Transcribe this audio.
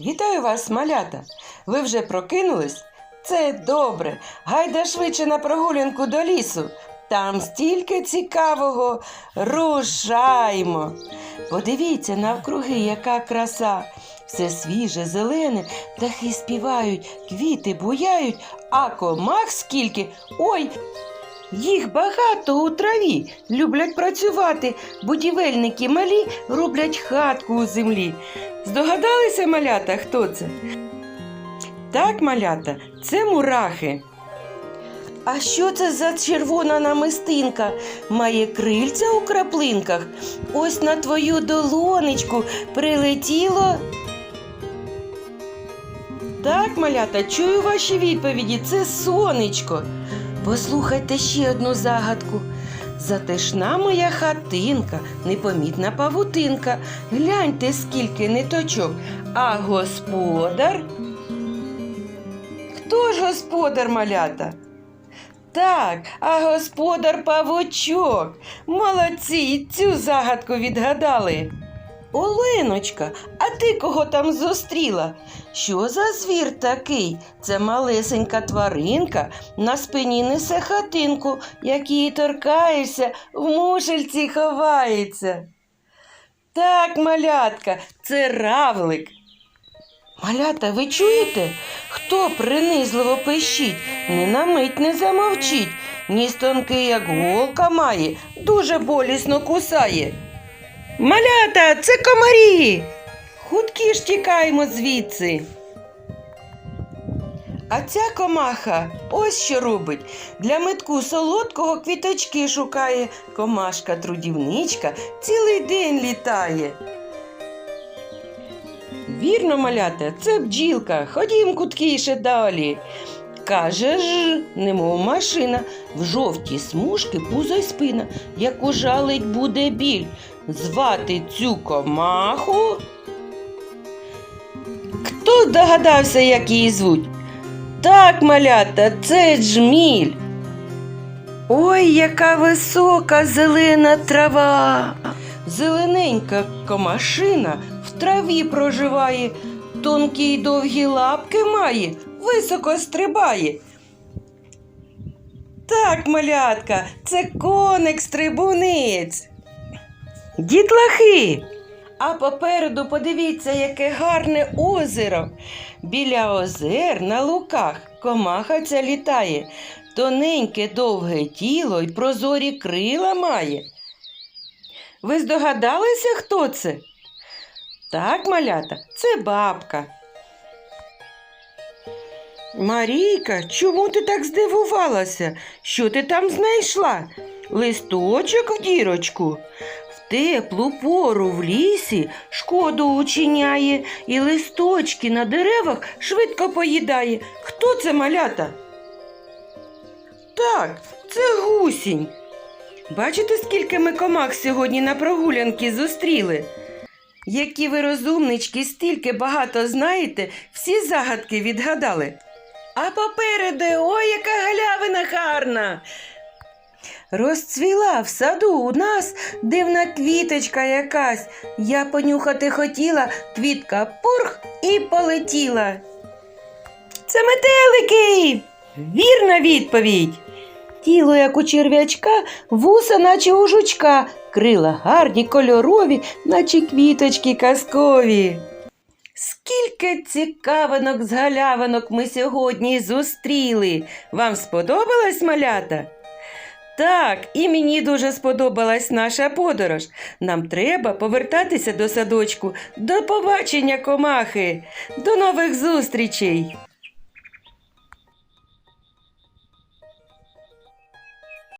Вітаю вас, малята! Ви вже прокинулись? Це добре. Гайда швидше на прогулянку до лісу. Там стільки цікавого. Рушаймо. Подивіться навкруги, яка краса. Все свіже, зелене, птахи співають, квіти буяють, а комах скільки. Ой! Їх багато у траві, люблять працювати. Будівельники малі роблять хатку у землі. Здогадалися, малята, хто це? Так, малята, це мурахи. А що це за червона намистинка? Має крильця у краплинках. Ось на твою долонечку прилетіло. Так, малята, чую ваші відповіді. Це сонечко. Послухайте ще одну загадку. Затишна моя хатинка, непомітна павутинка. Гляньте, скільки ниточок. А господар? Хто ж господар малята? Так, а господар павучок. Молодці, цю загадку відгадали. Оленочка, а ти кого там зустріла? Що за звір такий? Це малесенька тваринка, на спині несе хатинку, як її торкаєшся, в мушельці ховається. Так, малятка, це равлик. Малята, ви чуєте? Хто принизливо пищить, ні на мить не замовчить, ніс тонкий, як голка має, дуже болісно кусає. Малята, це комарі. Хуткі ж тікаємо звідси. А ця комаха ось що робить. Для метку солодкого квіточки шукає. Комашка трудівничка цілий день літає. Вірно, малята, це бджілка. Ходім куткіше далі. Каже ж, немов машина, в жовті смужки пузо й спина, як ужалить буде біль. Звати цю комаху. Хто догадався, як її звуть? Так, малята, це джміль. Ой, яка висока зелена трава. Зелененька комашина в траві проживає, тонкі й довгі лапки має, високо стрибає. Так, малятка, це коник стрибунець. Дітлахи. А попереду подивіться, яке гарне озеро. Біля озер на луках комаха ця літає, тоненьке довге тіло й прозорі крила має. Ви здогадалися, хто це? Так, малята, це бабка. Марійка, чому ти так здивувалася? Що ти там знайшла? Листочок в дірочку. Теплу пору в лісі шкоду учиняє і листочки на деревах швидко поїдає. Хто це малята? Так, це гусінь. Бачите, скільки ми комах сьогодні на прогулянки зустріли? Які ви розумнички, стільки багато знаєте, всі загадки відгадали. А попереду, ой, яка галявина гарна. Розцвіла в саду у нас дивна квіточка якась. Я понюхати хотіла, квітка пурх і полетіла. Це метелики. Вірна відповідь. Тіло, як у черв'ячка, вуса, наче у жучка, крила гарні, кольорові, наче квіточки казкові. Скільки цікавинок з галявинок ми сьогодні зустріли. Вам сподобалась малята? Так, і мені дуже сподобалась наша подорож. Нам треба повертатися до садочку. До побачення, комахи. До нових зустрічей!